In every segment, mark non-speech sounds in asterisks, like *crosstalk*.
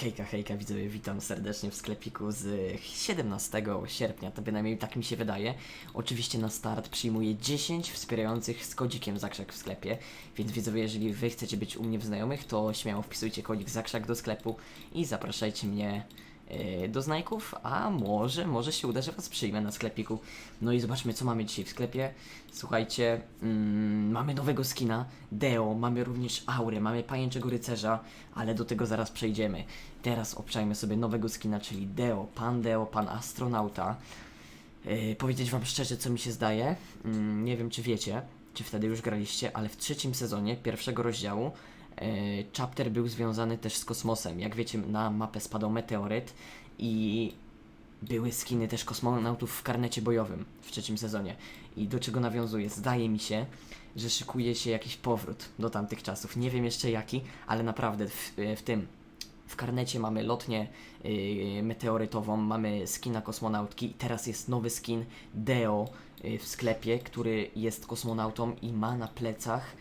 Hejka, hejka widzowie, witam serdecznie w sklepiku z 17 sierpnia, to bynajmniej tak mi się wydaje. Oczywiście na start przyjmuję 10 wspierających z kodzikiem Zakrzak w sklepie, więc widzowie, jeżeli wy chcecie być u mnie w znajomych, to śmiało wpisujcie kodzik Zakrzak do sklepu i zapraszajcie mnie do znajków, a może, może się uda, że was przyjmę na sklepiku. No i zobaczmy, co mamy dzisiaj w sklepie. Słuchajcie, mm, mamy nowego skina, Deo, mamy również Aurę, mamy Pajęczego Rycerza, ale do tego zaraz przejdziemy. Teraz obczajmy sobie nowego skina, czyli Deo, Pan Deo, Pan Astronauta. Yy, powiedzieć wam szczerze, co mi się zdaje, mm, nie wiem czy wiecie, czy wtedy już graliście, ale w trzecim sezonie pierwszego rozdziału yy, chapter był związany też z kosmosem. Jak wiecie, na mapę spadał meteoryt i były skiny też kosmonautów w karnecie bojowym w trzecim sezonie. I do czego nawiązuje? Zdaje mi się, że szykuje się jakiś powrót do tamtych czasów. Nie wiem jeszcze jaki, ale naprawdę w, w tym. W karnecie mamy lotnię yy, meteorytową, mamy skina kosmonautki i teraz jest nowy skin Deo yy, w sklepie, który jest kosmonautą i ma na plecach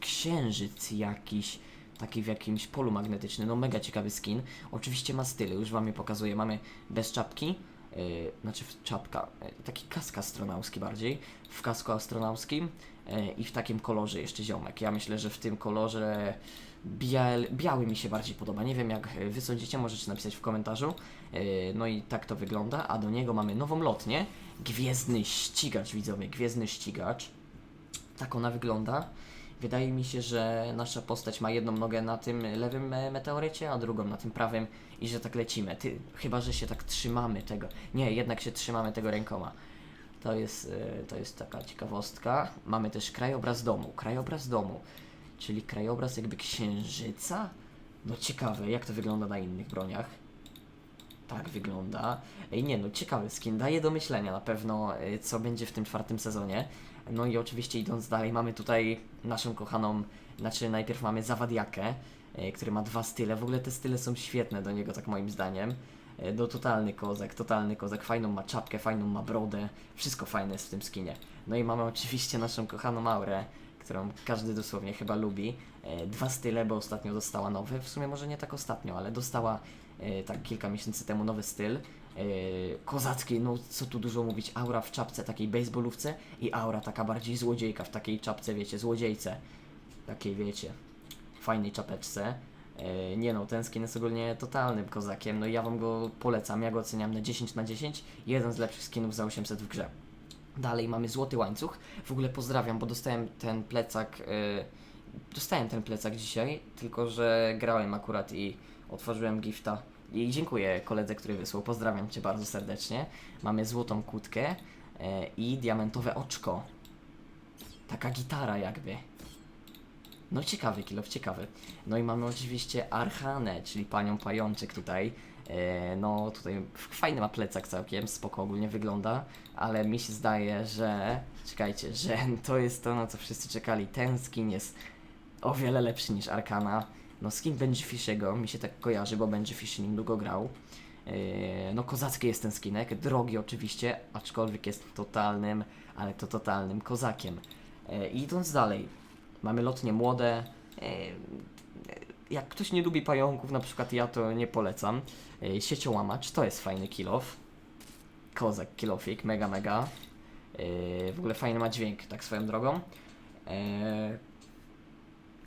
księżyc jakiś taki w jakimś polu magnetycznym. No mega ciekawy skin. Oczywiście ma styl, już wam je pokazuję. Mamy bez czapki, yy, znaczy czapka, yy, taki kask astronaucki bardziej, w kasku astronautskim yy, i w takim kolorze jeszcze ziomek. Ja myślę, że w tym kolorze biel, biały mi się bardziej podoba. Nie wiem jak wy sądzicie, możecie napisać w komentarzu. Yy, no i tak to wygląda, a do niego mamy nową lotnię. Gwiezdny ścigacz, widzowie, gwiezdny ścigacz. Tak ona wygląda. Wydaje mi się, że nasza postać ma jedną nogę na tym lewym e, meteorycie, a drugą na tym prawym i że tak lecimy. Ty, chyba, że się tak trzymamy tego. Nie, jednak się trzymamy tego rękoma. To jest, e, to jest taka ciekawostka. Mamy też krajobraz domu. Krajobraz domu, czyli krajobraz jakby księżyca. No ciekawe, jak to wygląda na innych broniach. Tak wygląda. Ej, nie no, ciekawy skin, daje do myślenia na pewno, y, co będzie w tym czwartym sezonie. No i oczywiście idąc dalej, mamy tutaj naszą kochaną, znaczy najpierw mamy Zawadiakę, y, który ma dwa style. W ogóle te style są świetne do niego, tak moim zdaniem. No totalny kozak, totalny kozak. Fajną ma czapkę, fajną ma brodę. Wszystko fajne jest w tym skinie. No i mamy oczywiście naszą kochaną Aurę, którą każdy dosłownie chyba lubi. E, Dwa style, bo ostatnio dostała nowy, w sumie może nie tak ostatnio, ale dostała e, tak kilka miesięcy temu nowy styl. E, Kozacki, no co tu dużo mówić, aura w czapce takiej baseballówce i aura taka bardziej złodziejka w takiej czapce, wiecie, złodziejce. Takiej, wiecie, fajnej czapeczce. E, Nie no, ten skin jest ogólnie totalnym kozakiem, no i ja wam go polecam, ja go oceniam na 10 na 10, jeden z lepszych skinów za 800 w grze. Dalej mamy złoty łańcuch. W ogóle pozdrawiam, bo dostałem ten plecak. Yy, dostałem ten plecak dzisiaj, tylko że grałem akurat i otworzyłem gifta. I dziękuję koledze, który wysłał. Pozdrawiam cię bardzo serdecznie. Mamy złotą kłódkę yy, i diamentowe oczko. Taka gitara jakby. No ciekawy kilof, ciekawy. No i mamy oczywiście Archanę, czyli panią pajączek tutaj. E, no tutaj fajny ma plecak całkiem, spoko ogólnie wygląda, ale mi się zdaje, że czekajcie, że *laughs* to jest to na co wszyscy czekali. Ten skin jest o wiele lepszy niż Arkana. No skin Benji Fishiego mi się tak kojarzy, bo Benji Fish nim długo grał. E, no kozacki jest ten skinek, drogi oczywiście, aczkolwiek jest totalnym, ale to totalnym kozakiem. E, idąc dalej, mamy lotnie młode. E, jak ktoś nie lubi pająków, na przykład ja to nie polecam. Sieciołamacz to jest fajny kilof. Kozak kilofik, mega mega. W ogóle fajny ma dźwięk, tak swoją drogą.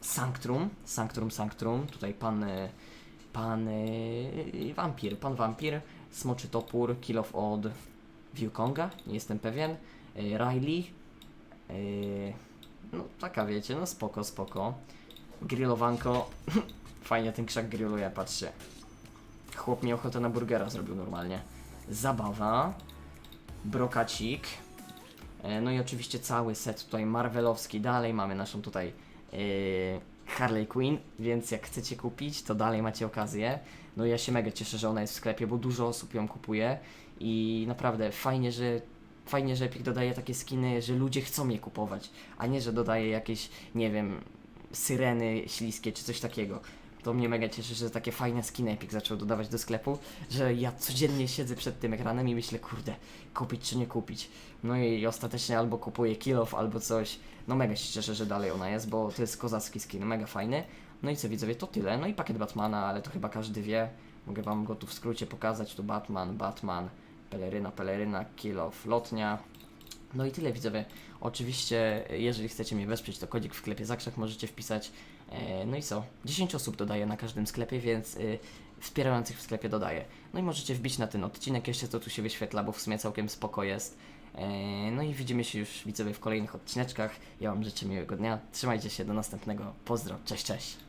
Sanctrum, Sanctrum, Sanctrum. Tutaj pan, e, pan e, wampir, pan wampir. Smoczy topór, kilof od Wiekonga, nie jestem pewien. E, Riley. No taka wiecie, no spoko, spoko. Grillowanko. *laughs* Fajnie ten krzak grilluje, patrzcie. Chłop mi ochotę na burgera zrobił normalnie. Zabawa. Brokacik. No i oczywiście cały set tutaj marvelowski. Dalej mamy naszą tutaj Harley Quinn, więc jak chcecie kupić, to dalej macie okazję. No ja się mega cieszę, że ona jest w sklepie, bo dużo osób ją kupuje i naprawdę fajnie, że fajnie, że Epic dodaje takie skiny, że ludzie chcą je kupować, a nie, że dodaje jakieś, nie wiem, syreny śliskie czy coś takiego. To mnie mega cieszy, że takie fajne skiny Epic zaczął dodawać do sklepu, że ja codziennie siedzę przed tym ekranem i myślę, kurde, kupić czy nie kupić. No i ostatecznie albo kupuję kill off, albo coś. No mega się cieszę, że dalej ona jest, bo to jest kozacki skin, mega fajny. No i co widzowie, to tyle. No i pakiet Batmana, ale to chyba każdy wie. Mogę wam go tu w skrócie pokazać. Tu Batman, Batman, peleryna, peleryna, kill off, lotnia. No i tyle widzowie. Oczywiście, jeżeli chcecie mnie wesprzeć, to kodzik w sklepie Zakrzak możecie wpisać. E, no i co? 10 osób dodaję na każdym sklepie, więc y, wspierających w sklepie dodaję. No i możecie wbić na ten odcinek jeszcze, co tu się wyświetla, bo w sumie całkiem spoko jest. E, no i widzimy się już widzowie w kolejnych odcineczkach. Ja Wam życzę miłego dnia. Trzymajcie się, do następnego. Pozdro, cześć, cześć.